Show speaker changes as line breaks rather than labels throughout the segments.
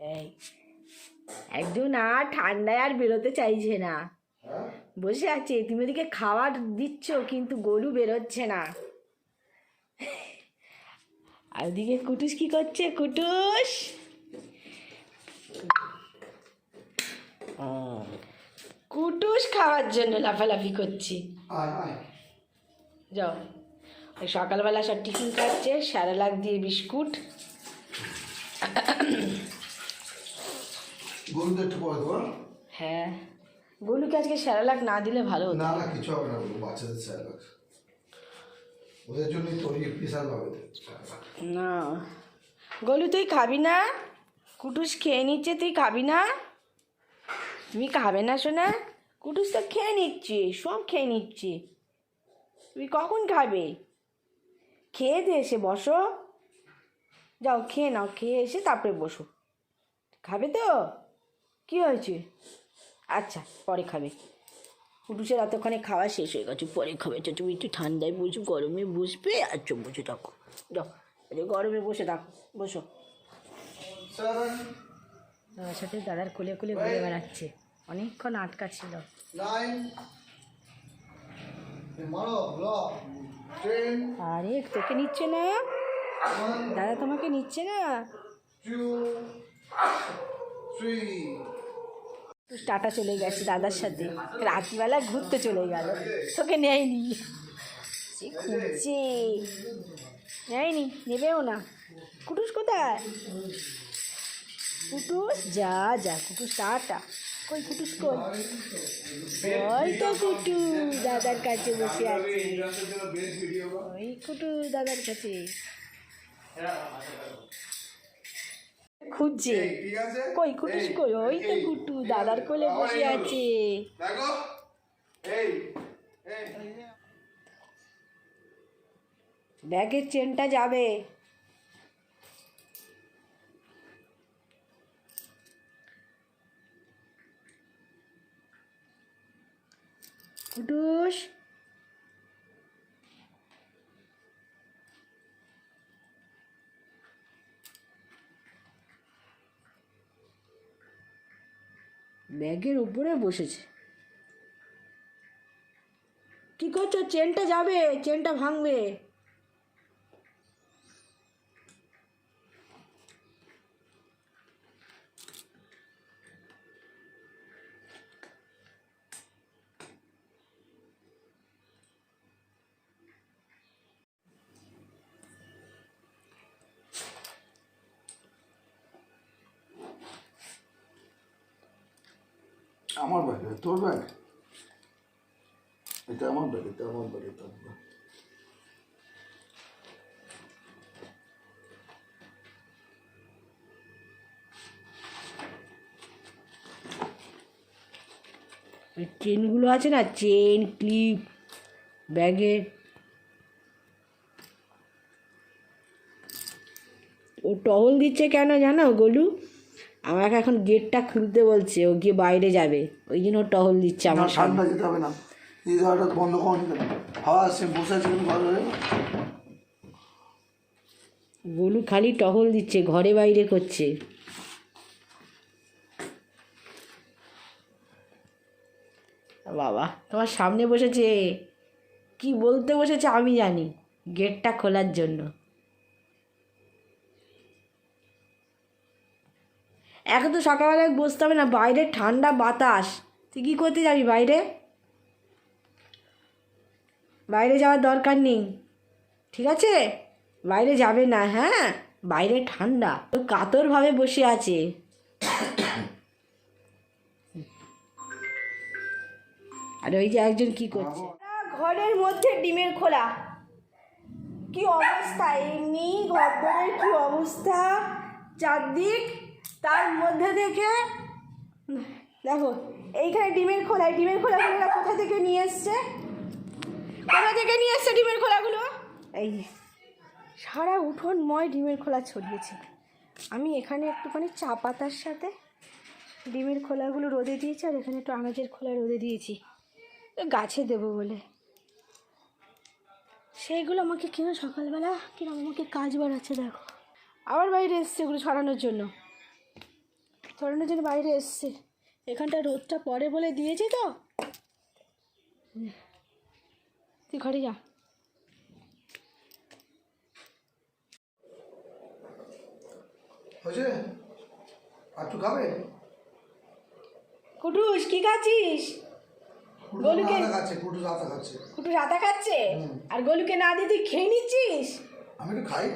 এই একজন আর ঠান্ডায় আর বেরোতে চাইছে না। বসে আছে তুমি ওদিকে খাবার দিচ্ছ কিন্তু গরু বেরোচ্ছে না। আর ওদিকে কুটুস কি করছে কুটুস? কুটুস খাওয়ার জন্য লাফালাফি করছি। যাও। ওই সকালবেলা সব টিফিন খাচ্ছে স্যারালাক দিয়ে বিস্কুট।
গরুদের একটু পরে দেবো
হ্যাঁ। গোলুকে আজকে স্যারালাক না দিলে ভালো হতো।
না না কিছু হবে না বাচ্চাদের স্যালাড ওদের জন্যই তৈরি স্পেশাল হবে
না। গোলু তুই খাবি না? কুটুস খেয়ে নিচ্ছে তুই খাবি না? তুমি খাবে না শোনা কুটুস তো খেয়ে নিচ্ছে সব খেয়ে নিচ্ছে। তুমি কখন খাবে? খেয়ে দিয়ে এসে বসো। যাও খেয়ে নাও খেয়ে এসে তারপরে বসো। খাবে তো? কি হয়েছে? আচ্ছা পরে খাবে। কুটুসের এতক্ষণে খাওয়া শেষ হয়ে গেছে, পরে খাবে। তো তুমি একটু ঠান্ডায় বসে, গরমে বসবে? আর চুপ বসে থাকো। যাও এই গরমে বসে থাকো, বসো। দাদার সাথে দাদার কোলে কোলে ঘুরে বেড়াচ্ছে। অনেকক্ষণ আটকা ছিল। আরে, তোকে নিচ্ছে না? দাদা তোমাকে নিচ্ছে না? টাটা চলে গেছে দাদার সাথে। রাত্রিবেলা ঘুরতে চলে গেল। তোকে নেয়নি। সে খুঁজছে। নেয়নি, নেবেও না। কুটুস কোথায়? কুটুস, যা যা, কুটুস, টাটা। কই কুটুস কই? ওই তো কুটু দাদার কাছে বসে আছে। ওই কুটু দাদার কাছে? খুঁজছে। কই কুটুস কই? ওই তো কুটু দাদার কোলে বসে আছে। ব্যাগের চেনটা যাবে। কুটুস। ব্যাগের উপরে বসেছে। কি করছ? চেনটা যাবে? চেনটা ভাঙবে।
আমার ব্যাগ তোর ব্যাগ? এটা আমার ব্যাগ, এটা আমার ব্যাগ, এটা আমার ব্যাগ।
চেনগুলো আছে না, চেন, ক্লিপ, ব্যাগে। ও টহল দিচ্ছে কেন জানো, গোলু? আমাকে এখন গেটটা খুলতে বলছে ও গিয়ে বাইরে যাবে। ওই জন্য টহল দিচ্ছে আমার
ঠান্ডা যেতে হবে না। এই জায়গাটা বন্ধ করনি কেন হাওয়া আসছে বসে আছে ভালো
গোলু খালি টহল দিচ্ছে ঘরে বাইরে করছে। বাবা তোমার সামনে বসেছে। কি বলতে বসেছে আমি জানি গেটটা খোলার জন্য। এখন তো সকালবেলায় বসতে হবে না, বাইরে ঠান্ডা বাতাস। তুই কী করতে যাবি বাইরে? বাইরে যাওয়ার দরকার নেই। ঠিক আছে? বাইরে যাবে না হ্যাঁ? বাইরে ঠান্ডা। ও কাতরভাবে বসে আছে। আর ওই যে একজন কি করছে? ঘরের মধ্যে ডিমের খোলা। কি অবস্থা? এমনি ঘরদরের কি অবস্থা? চারদিক তার মধ্যে থেকে, দেখো, এইখানে ডিমের খোলা, এই ডিমের খোলাগুলো কোথা থেকে নিয়ে এসছে? কোথা থেকে নিয়ে এসছে ডিমের খোলাগুলো? এই সারা উঠোন উঠোনময় ডিমের খোলা ছড়িয়েছে। আমি এখানে একটুখানি চা পাতার সাথে ডিমের খোলাগুলো রোদে দিয়েছি আর এখানে একটু আনাজের খোলা রোদে দিয়েছি। গাছে দেবো বলে। সেইগুলো আমাকে কিনা সকালবেলা কিনা আমাকে কাজ বাড়াচ্ছে দেখো। আবার বাইরে এসছে এগুলো ছড়ানোর জন্য। ছড়ানোর জন্য বাইরে এসছে এখানটা রোদটা পরে বলে দিয়েছি তো। তুই ঘরে যা।
হয়েছে? আর একটু খাবে?
কুটুস কি খাচ্ছিস?
কুটুস
গলুকে-
খাচ্ছে কুটুস আদা খাচ্ছে।
কুটুস আটা খাচ্ছে? আর গলুকে না দিয়ে তুই খেয়ে নিচ্ছিস?
আমি একটু খাই।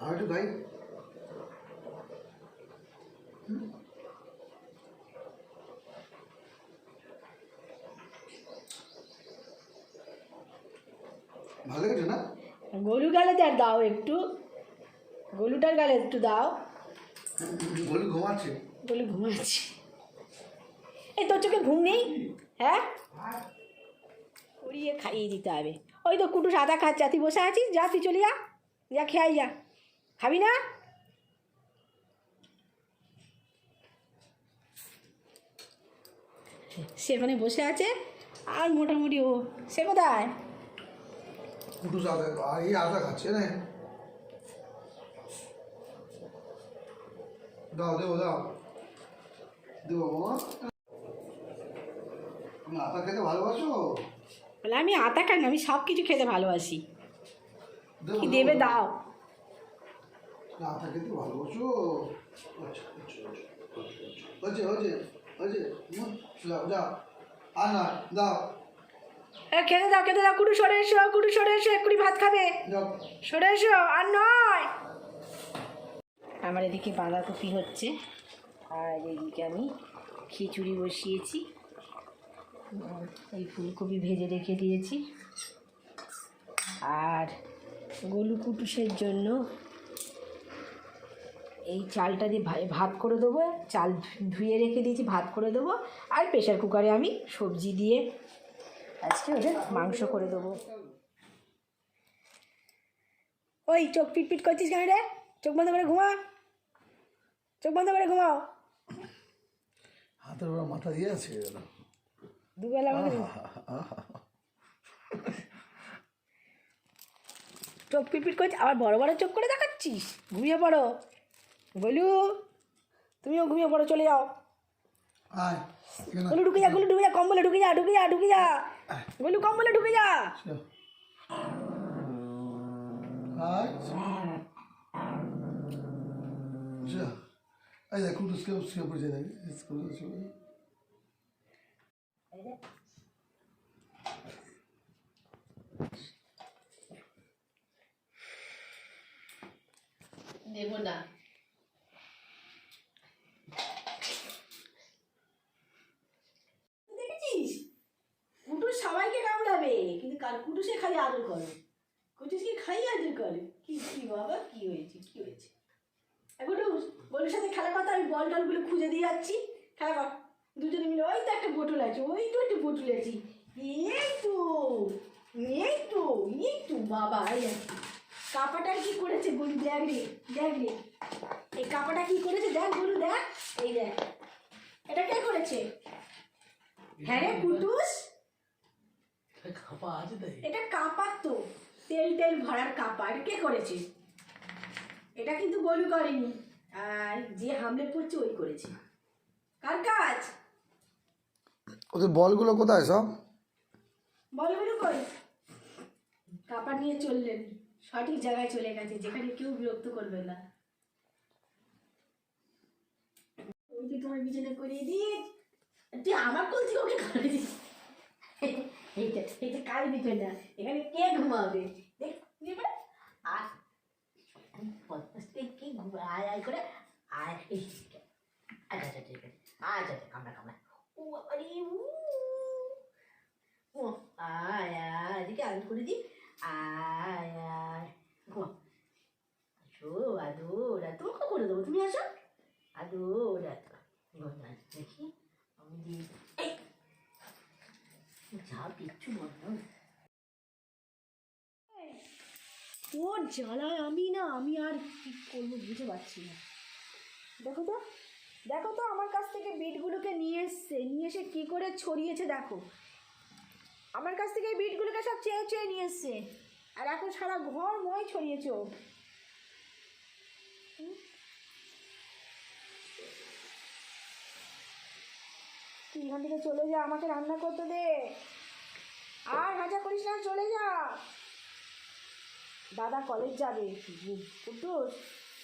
আমি একটু খাই? ভালো লেগেছে না?
গলু গালে আর দাও একটু। গলুটার গালে একটু দাও।
বলি ঘুমাচ্ছে।
গলু ঘুমাচ্ছে। এই তোর চোখে ঘুম নেই? হ্যাঁ? করিয়ে খাইয়ে দিতে হবে। ওই তো কুটুস আদা খাচ্ছে। তুই বসে আছিস? যা তুই চলে যা। যা খেয়াই যা। খাবি না? সেখানে বসে আছে। আর মোটামুটি ও সে কোথায়?
কুটুস আদা আর এই আদা খাচ্ছে না? দাও দেবো দাও। দেবো বাবা তুমি আদা খেতে ভালোবাসো?
বলে আমি আতা খাই না আমি সব কিছু খেতে ভালোবাসি।
দেবো,
কি
দেবে
দাও।
আদা খেতে ভালোবাসো? আচ্ছা আচ্ছা আচ্ছা হয়েছে হুম, যাও যাও আর না দাও
খেতে দাও খেতে দাও কুটু সরে এসো কুটু সরে এসো এক্ষুনি ভাত খাবে। সরে এসো আর নয়। আমার এদিকে বাঁধাকপি হচ্ছে আর এদিকে আমি খিচুড়ি বসিয়েছি। এই ফুলকপি ভেজে রেখে দিয়েছি। আর গলু কুটুসের জন্য এই চালটা দিয়ে ভাত করে দেবো চাল ধুয়ে রেখে দিয়েছি ভাত করে দেবো আর প্রেশার কুকারে আমি সবজি দিয়ে আজকে ওদের মাংস করে দেবো। ওই চোখ পিট পিট করছিস কেন রে? চোখ বন্ধ করে ঘুমা। চোখ বন্ধ করে ঘুমাও।
হাতের ওরা মাথা দিয়ে আছে
দুবেলা চোখ পিট পিট করছিস? আবার বড় বড় চোখ করে দেখাচ্ছিস? ঘুমিয়ে পড়ো। বলু তুমিও ঘুমিয়ে পড়ো চলে যাও। গলু ঢুকে যা গলু ঢুকে যা কম্বলে ঢুকে যা ঢুকে যা ঢুকে যা। গলু কম্বলে ঢুকে যা।
এই দেখ কুটুসকে শুয়ে পড়েছে দেখ স্কুলে শুয়ে
দেবো না দেখেছিস কুটুস সবাইকে কামড়াবে কিন্তু কার কুটুসে খালি আদর করে। কুটুসকে খাই আদর করে। কি কি বাবা, কি হয়েছে কি হয়েছে? এখন বলের সাথে খেলা কথা আমি বল টলগুলো খুঁজে দিয়ে যাচ্ছি। খেলা কর। দুজনে মিলে ওই তো একটা বোটল আছে, ওই তো একটা বোটল আছে। এই তো এই তো এই তো বাবা, এই আছে কাপাটার কি করেছে গরু দেখ রে দেখ রে। এই কাপাটা কি করেছে দেখ গরু দেখ। এই দেখ। এটা কে করেছে? হ্যাঁ রে, কুটুস? এটা কাপার তো তেল তেল ভরার কাপা। এটা কে করেছে? এটা কিন্তু গলু করেনি। আর যে হামলে পড়ছে ওই করেছে। কার কাজ?
ওদের বলগুলো কোথায় সব?
বল গলু কই? কাপা নিয়ে চললেন। সঠিক জায়গায় চলে গেছে যেখানে কেউ বিরক্ত করবে না। ওই যে তোমার বিছানা করিয়ে দিয়ে তুই আমার কোল থেকে ওকে করে এইটা এইটা কাল বিছানা এখানে কে ঘুমাবে? আর কি আয় আয় করে, আয় আচ্ছা আচ্ছা ঠিক আছে আচ্ছা আচ্ছা কামড়া ও, আরে আয় আয়, এদিকে আগে করে দি। আয় আয়। ঘুমা। আসো আদর আর তোমাকে করে দেবো, তুমি আসো। আদর ঘুমা দেখি আমি দি এই ওর আমি না, আমি আর কি করব বুঝতে পারছি না। দেখো তো দেখো তো আমার কাছ থেকে বিটগুলোকে নিয়ে এসছে। নিয়ে এসে কী করে ছড়িয়েছে দেখো। আমার কাছ থেকে বিটগুলোকে সব চেয়ে চেয়ে নিয়ে এসছে। আর এখন সারা ঘর মই ছড়িয়েছে ও? তুই এখান থেকে চলে যা, আমাকে রান্না করতে দে। আর হাজা করিস না চলে যা। দাদা কলেজ যাবে। কুটুস,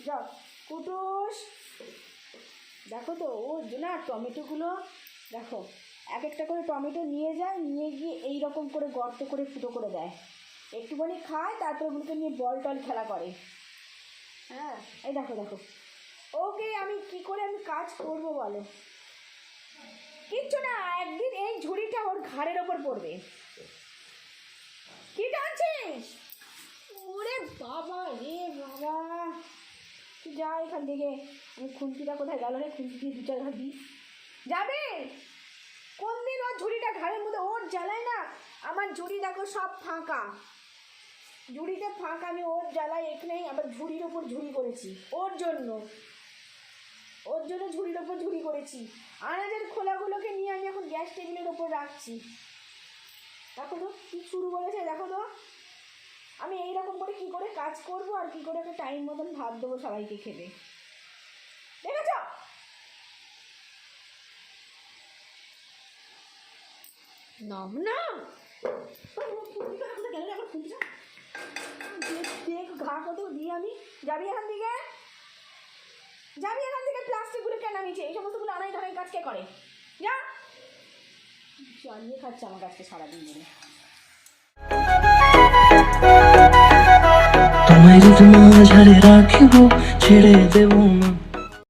যাও। কুটুস, দেখো তো, ও না টমেটোগুলো দেখো, এক একটা করে টমেটো নিয়ে যায়, নিয়ে গিয়ে এই রকম করে গর্ত করে ফুটো করে দেয়। একটুখানি খায়, তারপর ওগুলোকে নিয়ে বল টল খেলা করে। হ্যাঁ এই দেখো দেখো। ওকে, আমি কি করে আমি কাজ করব বলো? কিচ্ছু না, একদিন এই ঝুড়িটা ওর ঘাড়ের ওপর পড়বে। কি টানছিস? ওরে বাবা রে বাবা। যা এখান থেকে। আমি খুন্তিটা কোথায় গেল রে? খুন্তি দিয়ে দু চার ঘর দিই যাবে? কোন দিন ওর ঝুড়িটা ঘাড়ের মধ্যে? ওর জ্বালায় না, আমার ঝুড়ি দেখো সব ফাঁকা। ঝুড়িতে ফাঁকা আমি ওর জ্বালায় এখানেই আবার ঝুড়ির ওপর ঝুড়ি করেছি। ওর জন্য। ওর জন্য ঝুড়ির ওপর ঝুড়ি করেছি। আনাজের খোলাগুলোকে নিয়ে আমি এখন গ্যাস টেবিলের ওপর রাখছি। দেখো তো, কী শুরু করেছে, দেখো তো। আমি এইরকম করে কি করে কাজ করব আর কি করে একটা টাইম মতন ভাত দেবো সবাইকে খেতে। দেখেছ? নাম না দেখ ঘা কত দিই আমি যাবি এখান থেকে? যাবি এখান প্লাস্টিকগুলো কেন নিচে এই সমস্তগুলো আনাই ধরাই কাজ কে করে? যা। চালিয়ে খাচ্ছে আমার কাছকে সারাদিন ধরে।
তোমায় যদি মাঝারে রাখিব, ছেড়ে দেব না।